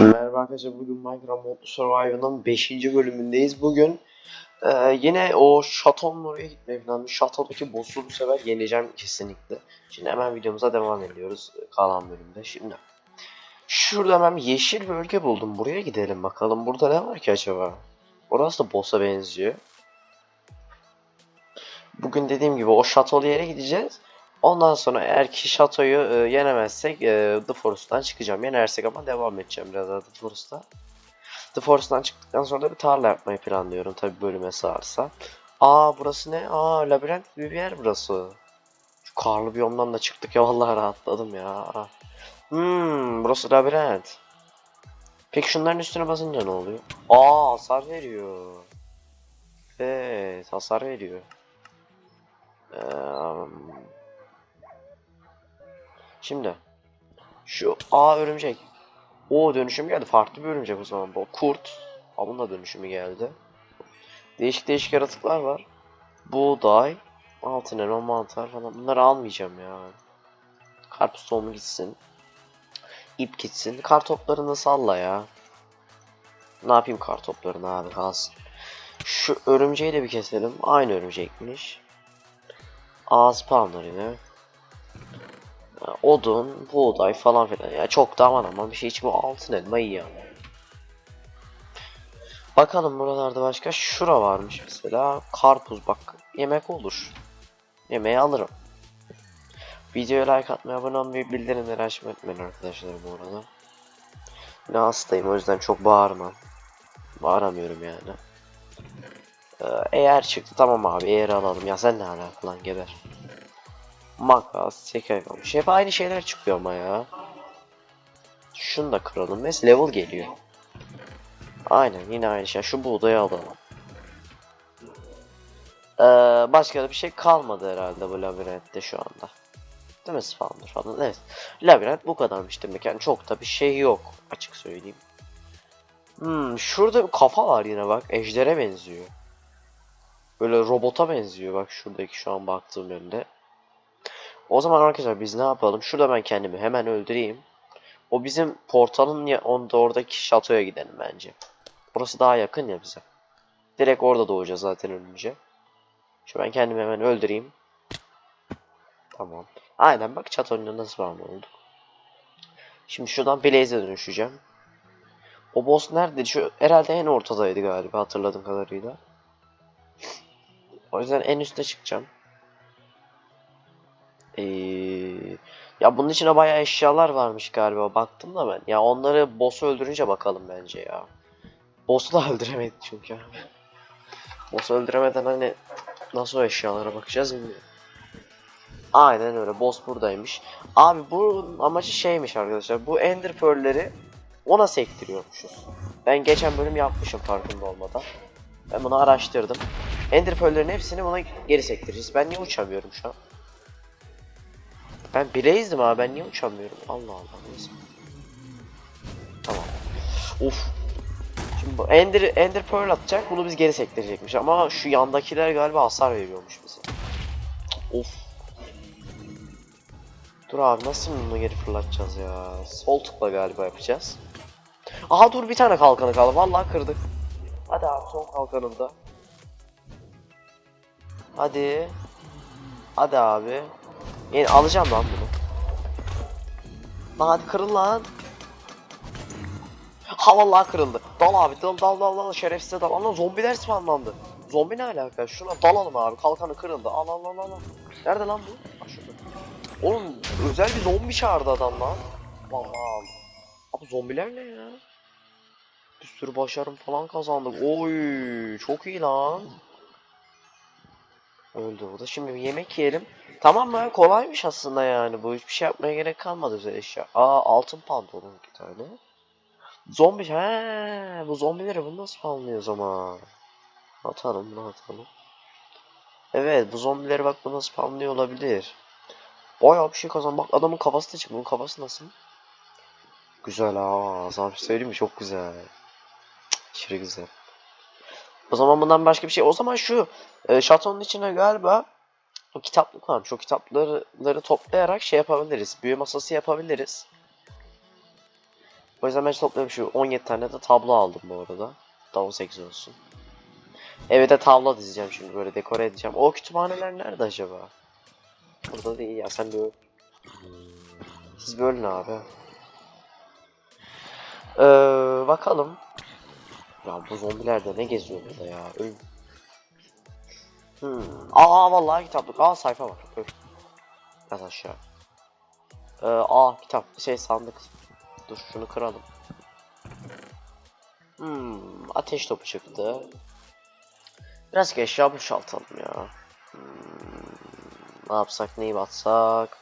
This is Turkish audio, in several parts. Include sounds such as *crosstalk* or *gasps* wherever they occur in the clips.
Merhaba arkadaşlar bugün Minecraft Modlu Survival'ın 5. bölümündeyiz. Bugün e, yine o şatonun oraya gitmeyi planladım. Şatodaki boss'u bu sefer yeneceğim kesinlikle. Şimdi hemen videomuza devam ediyoruz e, kalan bölümde. Şimdi şurada bir yeşil bölge buldum. Buraya gidelim bakalım. Burada ne var ki acaba? Orası da boss'a benziyor. Bugün dediğim gibi o şatolu yere gideceğiz. Ondan sonra eğer ki şatoyu e, yenemezsek e, The Forest'tan çıkacağım. Yenersek ama devam edeceğim biraz daha The Forest'ta. The Forest'tan çıktıktan sonra da bir tarla yapmayı planlıyorum tabi bölüme sığarsa. Aa burası ne? Aa labirent gibi bir yer burası. Şu karlı biyomdan da çıktık ya vallahi rahatladım ya. Hmm burası labirent. Peki şunların üstüne basınca ne oluyor? Aa hasar veriyor. Evet hasar veriyor. Eee Şimdi şu A örümcek. O dönüşüm geldi. Farklı bir örümcek o zaman. Bu kurt. Aa, bunun da dönüşümü geldi. Değişik değişik yaratıklar var. Buğday, altın elma, mantar falan. Bunları almayacağım ya. Karpuz tohumu gitsin. İp gitsin. Kar salla ya. Ne yapayım kar toplarını abi kalsın. Şu örümceği de bir keselim. Aynı örümcekmiş. Ağız spawner yine. Odun, buğday falan filan. Ya çok da aman aman bir şey hiç bu altın elma iyi yani. Bakalım buralarda başka şura varmış mesela. Karpuz bak yemek olur. Yemeği alırım. Videoya like atmayı, abone olmayı, bildirimleri açmayı unutmayın arkadaşlar bu arada. Ne hastayım o yüzden çok bağırmam. Bağıramıyorum yani. Ee, eğer çıktı tamam abi eğer alalım ya sen ne alaka lan geber. Makas, teker kalmış. Hep aynı şeyler çıkıyor ama ya. Şunu da kıralım. Mes level geliyor. Aynen yine aynı şey. Şu buğdayı alalım. Ee, başka da bir şey kalmadı herhalde bu labirentte şu anda. Değil mi spawner falan? Evet. Labirent bu kadarmış demek. Yani çok da bir şey yok. Açık söyleyeyim. Hmm, şurada bir kafa var yine bak. Ejder'e benziyor. Böyle robota benziyor bak şuradaki şu an baktığım yönde. O zaman arkadaşlar biz ne yapalım? Şurada ben kendimi hemen öldüreyim. O bizim portalın ya onda oradaki şatoya gidelim bence. Orası daha yakın ya bize. Direkt orada doğacağız zaten ölünce. Şu ben kendimi hemen öldüreyim. Tamam. Aynen bak şatonun nasıl bağımlı olduk. Şimdi şuradan Blaze'e dönüşeceğim. O boss neredeydi? Şu herhalde en ortadaydı galiba hatırladığım kadarıyla. O yüzden en üste çıkacağım. Ee, ya bunun içine bayağı eşyalar varmış galiba. Baktım da ben. Ya onları boss'u öldürünce bakalım bence ya. Boss'u da *laughs* öldüremedik çünkü. Boss'u öldüremeden hani nasıl eşyalara bakacağız bilmiyorum. Aynen öyle. Boss buradaymış. Abi bu amacı şeymiş arkadaşlar. Bu Ender Pearl'leri ona sektiriyormuşuz. Ben geçen bölüm yapmışım farkında olmadan. Ben bunu araştırdım. Ender Pearl'lerin hepsini buna geri sektireceğiz. Ben niye uçamıyorum şu an? Ben Blaze'dim abi ben niye uçamıyorum? Allah Allah neyse. Tamam. Uf. Şimdi bu Ender, Ender Pearl atacak bunu biz geri sektirecekmiş ama şu yandakiler galiba hasar veriyormuş bize. Of. Dur abi nasıl bunu geri fırlatacağız ya? Sol tıkla galiba yapacağız. Aha dur bir tane kalkanı kaldı. Vallahi kırdık. Hadi abi son kalkanımda. Hadi. Hadi abi. Yani alacağım lan bunu. Lan hadi kırıl lan. Ha vallahi kırıldı. Dal abi dal dal dal dal şerefsize dal. Lan zombiler spawnlandı. Zombi ne alaka? Şuna dalalım abi. Kalkanı kırıldı. Al al al al. Nerede lan bu? Ha şurada. Oğlum özel bir zombi çağırdı adam lan. Vallahi. Abi zombiler ne ya? Bir sürü başarım falan kazandık. Oy çok iyi lan. Öldü o da. Şimdi bir yemek yiyelim. Tamam mı? Kolaymış aslında yani. Bu hiçbir şey yapmaya gerek kalmadı özel eşya. Aa altın pantolon iki tane. Zombi. He, bu zombileri bunu nasıl spawnlıyor o zaman? Atalım bunu atalım. Evet bu zombileri bak bu nasıl spawnlıyor olabilir. Bayağı bir şey kazan. Bak adamın kafası da çıktı. Bunun kafası nasıl? Güzel ha. Sana bir şey söyleyeyim mi? Çok güzel. Aşırı güzel. O zaman bundan başka bir şey. O zaman şu e, şatonun içine galiba o kitaplık varmış. O kitapları toplayarak şey yapabiliriz. Büyü masası yapabiliriz. O yüzden ben topluyorum şu 17 tane de tablo aldım bu arada. Da 18 olsun. Eve de tablo dizeceğim şimdi böyle dekore edeceğim. O kütüphaneler nerede acaba? Burada değil ya sen öl. Siz bölün abi. Ee, bakalım. Ya bu zombiler de ne geziyor burada ya? Öl. Hmm. Aa vallahi kitaplık. Aa sayfa var. Öl. Yat aşağı. Ee, aa kitap. Şey sandık. Dur şunu kıralım. Hmm, ateş topu çıktı. Biraz eşya boşaltalım ya. Hmm, ne yapsak neyi atsak?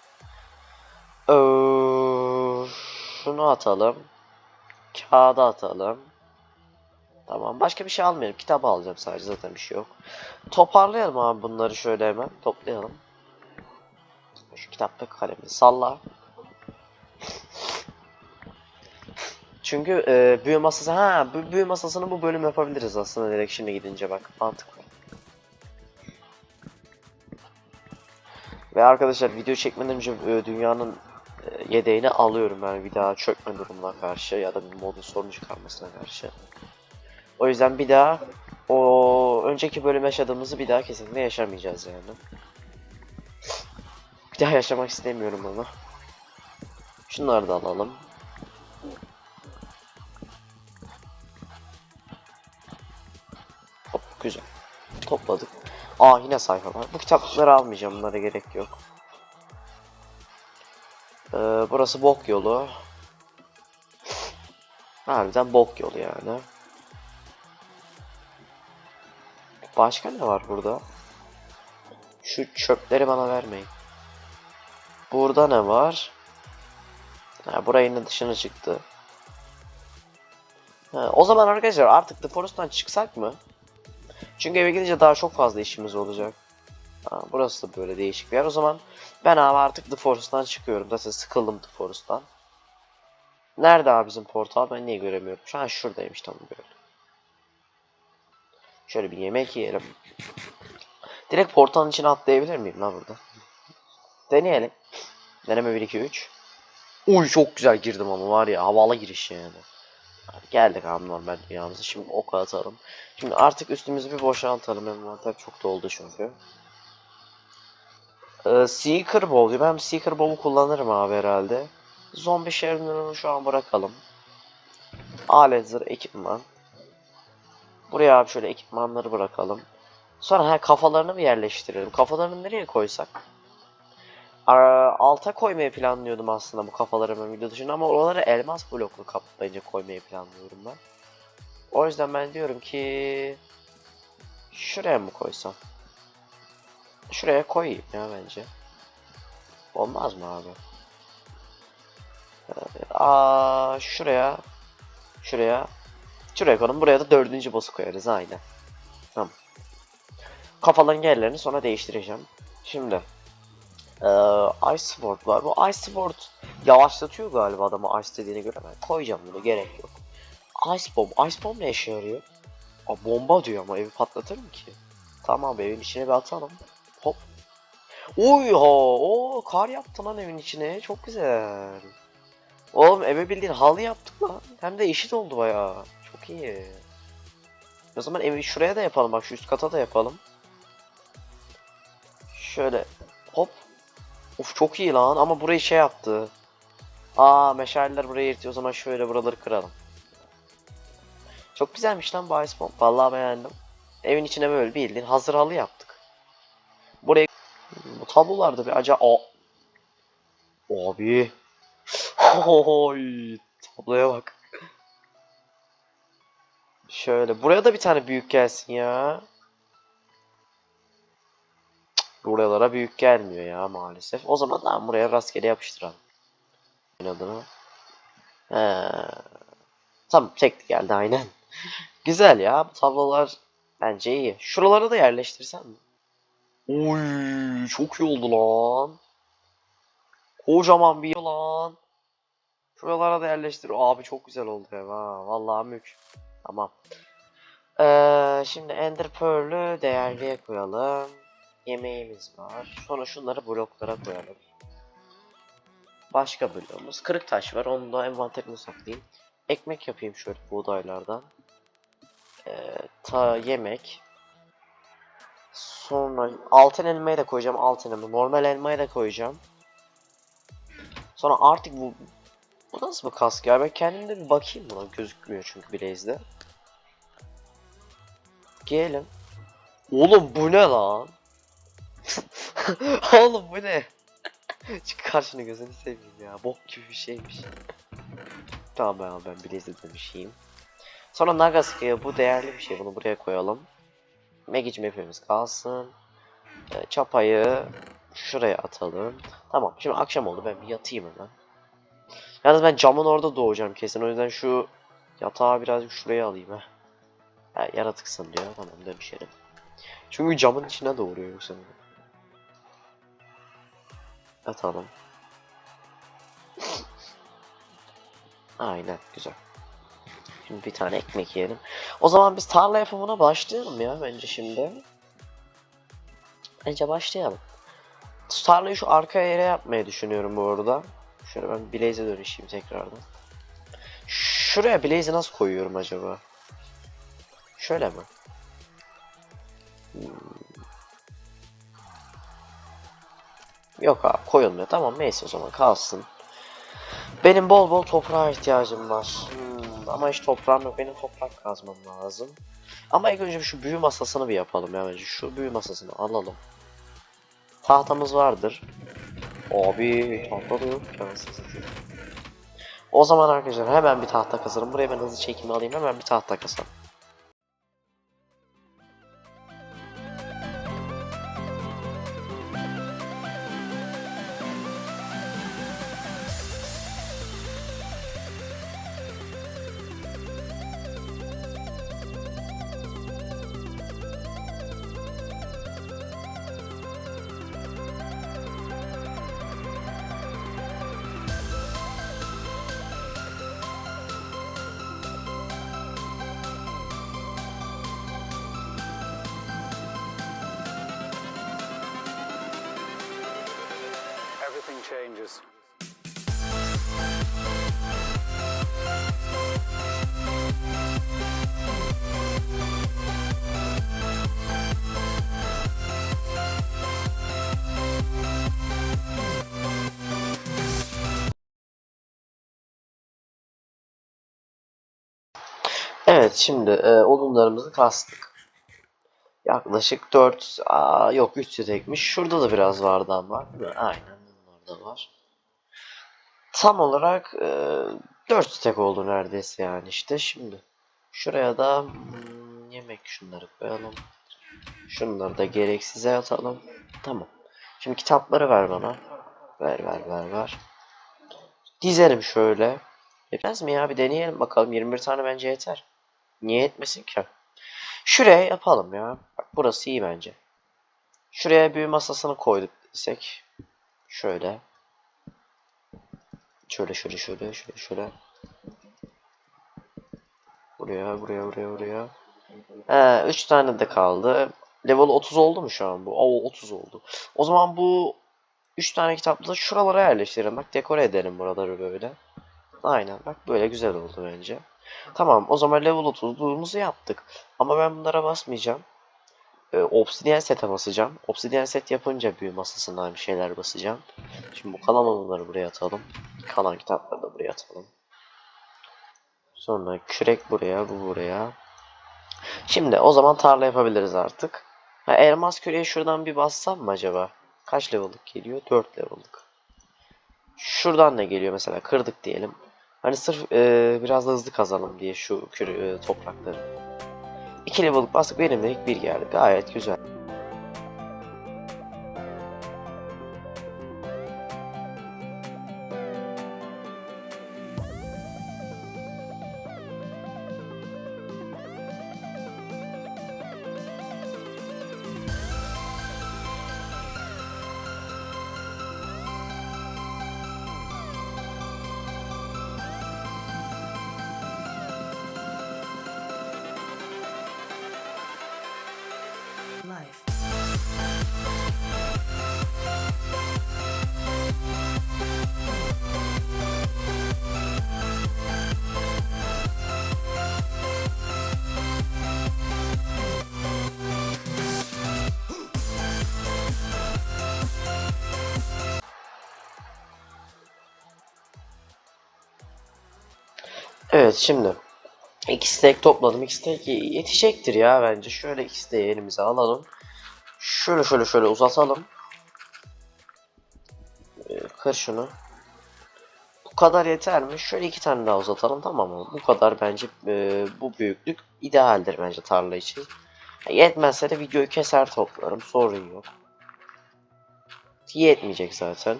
Ee, şunu atalım. Kağıda atalım. Tamam başka bir şey almayalım. Kitabı alacağım sadece zaten bir şey yok. Toparlayalım abi bunları şöyle hemen. Toplayalım. Şu kitapta kalemi salla. Çünkü e, büyü masası ha bu büyü masasını bu bölüm yapabiliriz aslında direkt şimdi gidince bak mantıklı. Ve arkadaşlar video çekmeden önce e, dünyanın e, yedeğini alıyorum yani bir daha çökme durumuna karşı ya da bir modun sorun çıkarmasına karşı. O yüzden bir daha o önceki bölüm yaşadığımızı bir daha kesinlikle yaşamayacağız yani. Bir daha yaşamak istemiyorum onu. Şunları da alalım. Hop güzel. Topladık. Aa yine sayfa var. Bu kitapları almayacağım. Bunlara gerek yok. Ee, burası bok yolu. Harbiden bok yolu yani. Başka ne var burada? Şu çöpleri bana vermeyin. Burada ne var? Ha, burayının dışına çıktı. Ha, o zaman arkadaşlar artık The Forest'tan çıksak mı? Çünkü eve gidince daha çok fazla işimiz olacak. Ha, burası da böyle değişik bir yer. O zaman ben abi artık The Forest'tan çıkıyorum. Zaten sıkıldım The Forest'tan. Nerede abi bizim portal? Ben niye göremiyorum? Şu an şuradaymış tamam böyle. Şöyle bir yemek yiyelim. Direkt portalın içine atlayabilir miyim lan burada? Deneyelim. Deneme 1 2 3. Uy çok güzel girdim ama var ya havalı giriş yani. Geldik abi normal dünyamıza. Şimdi ok atalım. Şimdi artık üstümüzü bir boşaltalım. Envanter çok doldu çünkü. Ee, Seeker Bow diyor. Ben Seeker Bow'u kullanırım abi herhalde. Zombi şeridini şu an bırakalım. Alet zırh ekipman. Buraya abi şöyle ekipmanları bırakalım. Sonra ha, kafalarını bir yerleştirelim. Kafalarını nereye koysak? Alta koymayı planlıyordum aslında bu kafaları ben video dışında ama oraları elmas bloklu kaplayınca koymayı planlıyorum ben. O yüzden ben diyorum ki şuraya mı koysam? Şuraya koyayım ya bence. Olmaz mı abi? Ee, Aa şuraya şuraya şuraya koyalım. Buraya da dördüncü boss'u koyarız aynen. Tamam. Kafaların yerlerini sonra değiştireceğim. Şimdi ee, Ice Sword var. Bu Ice Sword yavaşlatıyor galiba adamı Ice dediğine göre. Ben koyacağım bunu gerek yok. Ice Bomb. Ice Bomb ne işe yarıyor? Aa, bomba diyor ama evi patlatır mı ki? Tamam evin içine bir atalım. Hop. Uy ha, o kar yaptı lan evin içine. Çok güzel. Oğlum eve bildiğin halı yaptık lan. Hem de eşit oldu bayağı. Çok. O zaman evi şuraya da yapalım. Bak şu üst kata da yapalım. Şöyle hop. Uf çok iyi lan ama burayı şey yaptı. Aa meşaleler buraya yırtıyor. O zaman şöyle buraları kıralım. Çok güzelmiş lan Ice Bomb. Vallahi beğendim. Evin içine böyle bildiğin hazır halı yaptık. Buraya bu tablolarda bir acayip... Aa. Abi. *laughs* Oy, tabloya bak. Şöyle buraya da bir tane büyük gelsin ya. Buralara büyük gelmiyor ya maalesef. O zaman lan buraya rastgele yapıştıralım. Adını. He. Tamam çekti geldi aynen. *laughs* Güzel ya bu tablolar bence iyi. Şuralara da yerleştirsem mi? Oy çok iyi oldu lan. Kocaman bir lan. Şuralara da yerleştir. Abi çok güzel oldu ev ha. Vallahi mük. Tamam. Ee, şimdi Ender Pearl'ü değerliye koyalım. Yemeğimiz var. Sonra şunları bloklara koyalım. Başka bloğumuz. Kırık taş var. Onu da envanterine saklayayım. ekmek yapayım şöyle buğdaylardan. Ee, ta yemek. Sonra altın elmayı da koyacağım altın elma. Normal elmayı da koyacağım. Sonra artık bu bu nasıl bir kask ya? Ben kendimde bir bakayım buna. Gözükmüyor çünkü Blaze'de. Giyelim. Oğlum bu ne lan? *laughs* Oğlum bu ne? Çık karşını gözünü seveyim ya. Bok gibi bir şeymiş. Tamam ben ben Blaze'e dönüşeyim. Sonra Nagasakı'ya bu değerli bir şey. Bunu buraya koyalım. Magic'im hepimiz kalsın. Ee, çapayı şuraya atalım. Tamam şimdi akşam oldu ben bir yatayım hemen. Yalnız ben camın orada doğacağım kesin o yüzden şu yatağı birazcık şuraya alayım ha. ha yaratıksın diyor tamam dönüşelim. Çünkü camın içine doğuruyor yoksa. Atalım. *laughs* Aynen güzel. Şimdi bir tane ekmek yiyelim. O zaman biz tarla yapımına başlayalım ya bence şimdi. Bence başlayalım. Tarlayı şu arka yere yapmayı düşünüyorum bu arada. Şöyle ben Blaze'e dönüşeyim tekrardan. Şuraya Blaze'i nasıl koyuyorum acaba? Şöyle mi? Hmm. Yok abi koyulmuyor. Tamam neyse o zaman kalsın. Benim bol bol toprağa ihtiyacım var. Hmm, ama hiç toprağım yok. Benim toprak kazmam lazım. Ama ilk önce şu büyü masasını bir yapalım ya bence. Şu büyü masasını alalım. Tahtamız vardır. Abi tahta da yok. O zaman arkadaşlar hemen bir tahta kasarım. Buraya ben hızlı çekimi alayım. Hemen bir tahta kasarım. Evet şimdi e, odunlarımızı kastık. Yaklaşık 4 aa, yok 3 stekmiş. Şurada da biraz vardı ama. Aynen bunlar da var. Tam olarak e, 4 stek oldu neredeyse yani işte şimdi. Şuraya da hmm, yemek şunları koyalım. Şunları da gereksize atalım. Tamam. Şimdi kitapları ver bana. Ver ver ver ver. Dizelim şöyle. Yetmez mi ya? Bir deneyelim bakalım. 21 tane bence yeter. Niye yetmesin ki? Şuraya yapalım ya. Bak burası iyi bence. Şuraya büyü masasını koyduk desek. Şöyle. Şöyle şöyle şöyle şöyle şöyle. Buraya buraya buraya buraya. He 3 tane de kaldı. Level 30 oldu mu şu an bu? Oo 30 oldu. O zaman bu 3 tane kitapları da şuralara yerleştirelim. Bak dekore edelim buraları böyle. Aynen bak böyle güzel oldu bence. Tamam o zaman level 30'luğumuzu yaptık. Ama ben bunlara basmayacağım. Ee, obsidian set'e basacağım. Obsidian set yapınca büyü masasından bir şeyler basacağım. Şimdi bu kalan olanları buraya atalım. Kalan kitapları da buraya atalım. Sonra kürek buraya, bu buraya. Şimdi o zaman tarla yapabiliriz artık. Ha, elmas küreği şuradan bir bassam mı acaba? Kaç level'lık geliyor? 4 level'lık. Şuradan ne geliyor mesela? Kırdık diyelim. Hani sırf e, biraz da hızlı kazalım diye şu kürü, e, toprakları. 2 level'lık bastık benim ilk bir geldi. Gayet güzel. Evet şimdi iki stack topladım. İki stack yetecektir ya bence. Şöyle iki stack'i elimize alalım. Şöyle şöyle şöyle uzatalım. Ee, kır şunu. Bu kadar yeter mi? Şöyle iki tane daha uzatalım tamam mı? Bu kadar bence e, bu büyüklük idealdir bence tarla için. Yetmezse de videoyu keser toplarım. Sorun yok. Yetmeyecek zaten.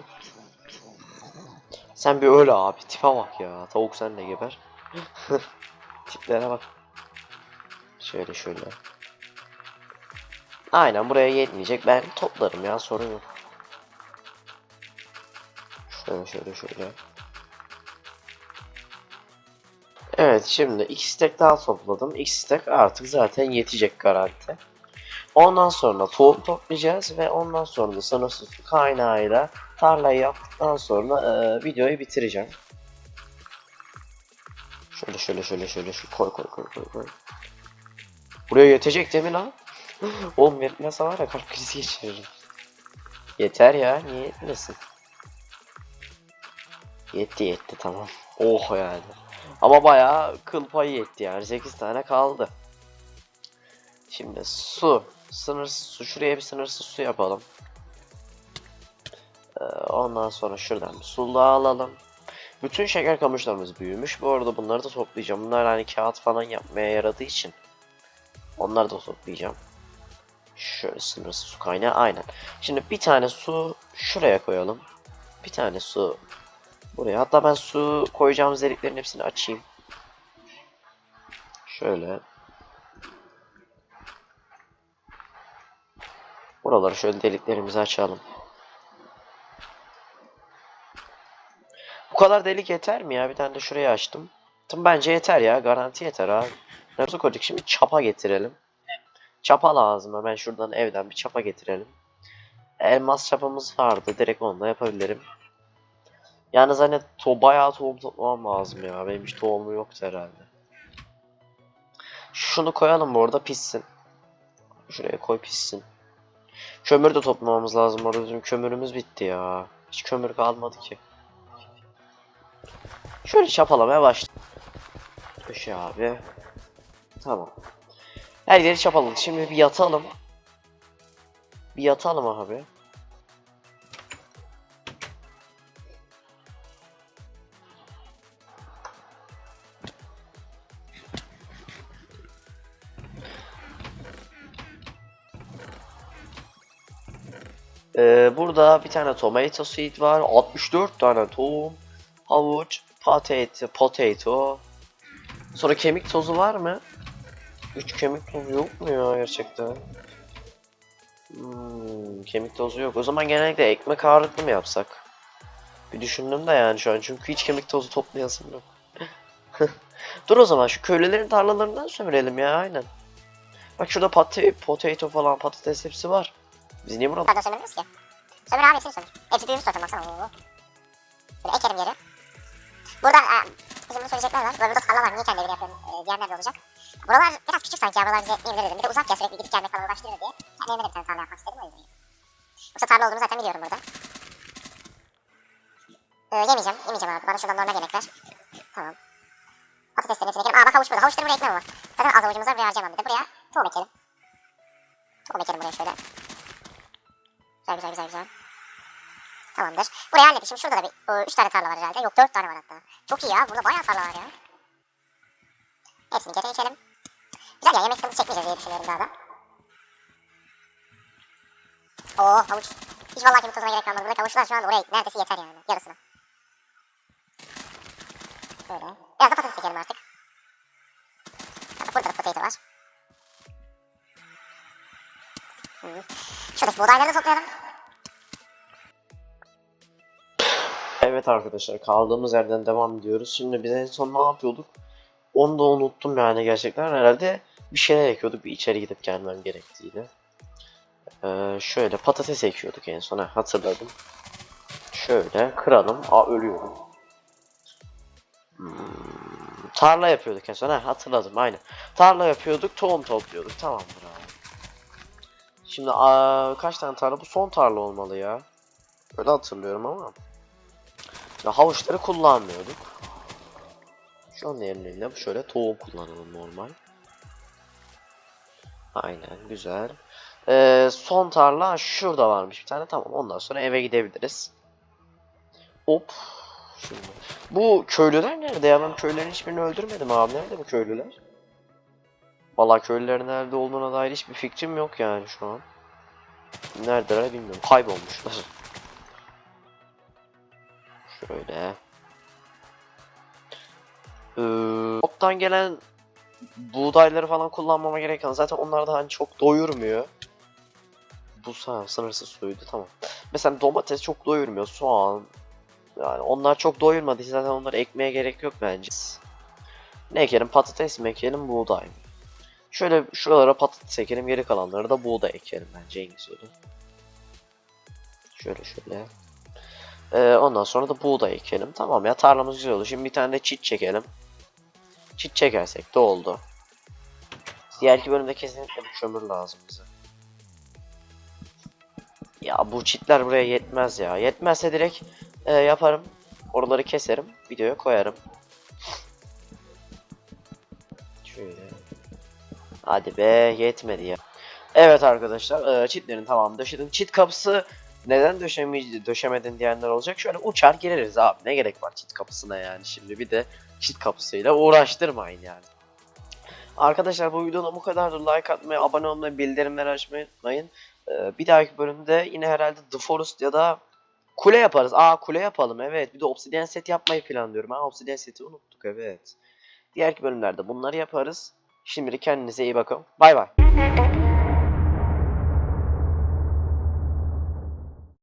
Sen bir öyle abi. Tipe bak ya. Tavuk sen de geber. *laughs* Tiplere bak. Şöyle şöyle. Aynen buraya yetmeyecek. Ben toplarım ya sorun yok. Şöyle şöyle şöyle. Evet şimdi iki stack daha topladım. İki stack artık zaten yetecek garanti. Ondan sonra tohum toplayacağız ve ondan sonra da su kaynağıyla tarlayı yaptıktan sonra e, videoyu bitireceğim. Şöyle şöyle şöyle şöyle şu koy koy koy koy koy. Buraya yetecek değil mi lan? *gasps* Oğlum yetmezse var ya kalp krizi geçiririm. Yeter ya niye yetmesin? Yetti yetti tamam. Oh yani. Ama bayağı kıl payı yetti yani 8 tane kaldı. Şimdi su. Sınırsız su. Şuraya bir sınırsız su yapalım. Ee, ondan sonra şuradan bir su daha alalım. Bütün şeker kamışlarımız büyümüş. Bu arada bunları da toplayacağım. Bunlar hani kağıt falan yapmaya yaradığı için. Onları da toplayacağım. Şöyle sınırsız su kaynağı aynen. Şimdi bir tane su şuraya koyalım. Bir tane su buraya. Hatta ben su koyacağımız deliklerin hepsini açayım. Şöyle. Buraları şöyle deliklerimizi açalım. Bu kadar delik yeter mi ya? Bir tane de şuraya açtım. Tım bence yeter ya. Garanti yeter abi. Nerede koyduk? Şimdi çapa getirelim. Çapa lazım. Hemen şuradan evden bir çapa getirelim. Elmas çapamız vardı. Direkt onunla yapabilirim. Yalnız hani to bayağı tohum toplamam lazım ya. Benim hiç tohumum yoktu herhalde. Şunu koyalım bu arada pişsin. Şuraya koy pişsin. Kömür de toplamamız lazım orada bizim kömürümüz bitti ya. Hiç kömür kalmadı ki. Şöyle çapalamaya başladım. Köşe abi. Tamam. Her yeri çapaladık. Şimdi bir yatalım. Bir yatalım abi. Ee, burada bir tane tomato seed var. 64 tane tohum. Havuç. Potato. Potato. Sonra kemik tozu var mı? 3 kemik tozu yok mu ya gerçekten? Hmm, kemik tozu yok. O zaman genellikle ekmek ağırlıklı mı yapsak? Bir düşündüm de yani şu an çünkü hiç kemik tozu toplayasım yok. *laughs* Dur o zaman şu köylülerin tarlalarından sömürelim ya aynen. Bak şurada pate potato falan patates hepsi var. Biz niye burada? Nereden sömürmüyoruz ki? Sömür abi hepsini sömür. Hepsi büyümüş zaten baksana. Şöyle ekerim yeri. Burada e, bunu söyleyecekler var. Burada tarla var. Niye kendi evini yapıyorum e, diyenler de olacak. Buralar biraz küçük sanki ya. Buralar bize yetmeyebilir dedim. Bir de uzak ya sürekli gidip gelmek falan uğraştırır diye. Kendi evime de bir tane tarla yapmak istedim o yüzden. Yoksa tarla olduğumu zaten biliyorum burada. Ee, yemeyeceğim. Yemeyeceğim abi. Bana şuradan normal yemek ver. Tamam. Patateslerin hepsini ekelim. Aa bak havuç burada. Havuçların buraya ekmem var. Zaten az havucumuz var. Buraya harcamam bir de. Buraya tohum ekelim. Tohum ekelim buraya şöyle. Güzel güzel güzel güzel. Tamamdır. Burayı hallettik. Şimdi şurada da bir 3 tane tarla var herhalde. Yok 4 tane var hatta. Çok iyi ya. Burada bayağı tarla var ya. Hepsini geri ekelim. Güzel ya. Yemek sıkıntısı çekmeyeceğiz diye düşünüyorum daha da. Oo havuç. Hiç vallahi kemik tozuna gerek kalmadı. Buradaki havuçlar şu an oraya neredeyse yeter yani. Yarısına. Böyle. Biraz da patates ekelim artık. Burada da potato var. Hı. Şuradaki buğdayları da toplayalım. Evet arkadaşlar kaldığımız yerden devam ediyoruz. Şimdi biz en son ne yapıyorduk? Onu da unuttum yani gerçekten. Herhalde bir şeyler ekiyorduk. Bir içeri gidip gelmem gerektiğini. Ee, şöyle patates ekiyorduk en son. ha, Hatırladım. Şöyle kıralım. Aa ölüyorum. Hmm, tarla yapıyorduk en son. Ha, hatırladım aynen. Tarla yapıyorduk. Tohum topluyorduk. Tamamdır abi. Şimdi aa, kaç tane tarla? Bu son tarla olmalı ya. Öyle hatırlıyorum ama. Ya havuçları kullanmıyorduk. Onun yerine bu şöyle tohum kullanalım normal. Aynen güzel. Ee, son tarla şurada varmış bir tane. Tamam ondan sonra eve gidebiliriz. Hop. Şimdi. Bu köylüler nerede ya? Ben köylülerin hiçbirini öldürmedim abi. Nerede bu köylüler? Vallahi köylülerin nerede olduğuna dair hiçbir fikrim yok yani şu an. Neredeler bilmiyorum. Kaybolmuşlar. Şöyle. Ee, gelen buğdayları falan kullanmama gerek yok. Zaten onlar da hani çok doyurmuyor. Bu sınırsız suydu tamam. Mesela domates çok doyurmuyor. Soğan. Yani onlar çok doyurmadı. Zaten onları ekmeye gerek yok bence. Ne ekelim? Patates mi ekelim? Buğday mı? Şöyle şuralara patates ekelim. Geri kalanları da buğday ekelim bence en güzeli. Şöyle şöyle. Ee, ondan sonra da buğday ekelim. Tamam ya tarlamız güzel oldu. Şimdi bir tane de çit çekelim. Çit çekersek de oldu. Diğerki bölümde kesinlikle bir kömür lazım bize. Ya bu çitler buraya yetmez ya. Yetmezse direkt e, yaparım. Oraları keserim. Videoya koyarım. Şöyle. Hadi be yetmedi ya. Evet arkadaşlar e, çitlerin tamamı döşedim. Çit kapısı neden döşemey döşemedin diyenler olacak. Şöyle uçar gireriz abi. Ne gerek var çit kapısına yani. Şimdi bir de çit kapısıyla uğraştırmayın yani. Arkadaşlar bu videoda bu kadardır. Like atmayı, abone olmayı, bildirimleri açmayı unutmayın. Ee, bir dahaki bölümde yine herhalde The Forest ya da kule yaparız. Aa kule yapalım evet. Bir de obsidian set yapmayı planlıyorum. Ha obsidian seti unuttuk evet. Diğerki bölümlerde bunları yaparız. Şimdilik kendinize iyi bakın. Bay bay.